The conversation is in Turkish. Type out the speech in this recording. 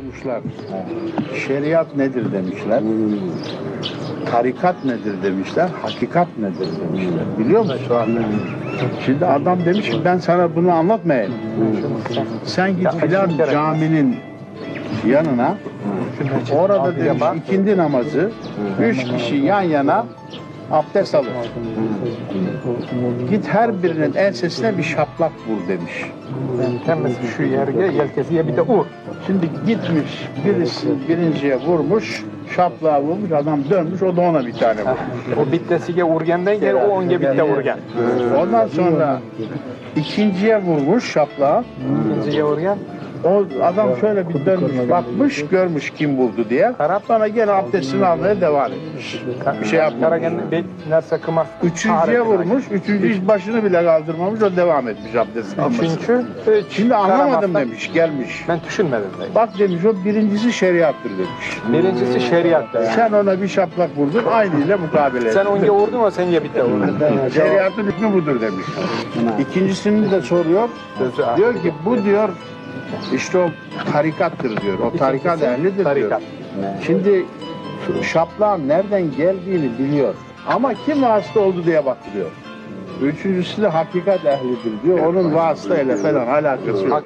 sormuşlar. Şeriat nedir demişler. Tarikat nedir demişler. Hakikat nedir demişler. Biliyor musun? Şimdi adam demiş ki ben sana bunu anlatmayayım. Sen git filan caminin yanına orada demiş ikindi namazı üç kişi yan yana abdest alır. Git her birinin ensesine bir şaplak vur demiş. Temiz şu yerge yelkesiye bir de ur. Şimdi gitmiş birisi birinciye vurmuş, şaplığa vurmuş, adam dönmüş, o da ona bir tane vurmuş. O bittesiye urgenden gel o onge bitte urgen. Ondan sonra ikinciye vurmuş şaplığa, İkinciye urgen. O adam şöyle bir dönmüş, bakmış, görmüş kim vurdu diye. Sonra gene abdestini almaya devam etmiş. Bir şey yapmamış. Karagen nerse kımas. Üçüncüye vurmuş, üçüncü hiç başını bile kaldırmamış, o devam etmiş abdestini almasına. Üçüncü. üç, Şimdi anlamadım demiş, gelmiş. Ben düşünmedim de. Bak demiş, o birincisi şeriattır demiş. Birincisi şeriat. de. Sen ona bir şaplak vurdun, aynı ile mukabele et. Sen onge vurdun o sen ye bitte vurdun. Şeriatın hükmü budur demiş. İkincisini de soruyor. Diyor ki bu diyor işte o tarikattır diyor. O tarikat ehlidir tarikat. diyor. Şimdi şaplağın nereden geldiğini biliyor. Ama kim vasıta oldu diye bakıyor. Üçüncüsü de hakikat ehlidir diyor. Onun vasıta ile falan alakası yok.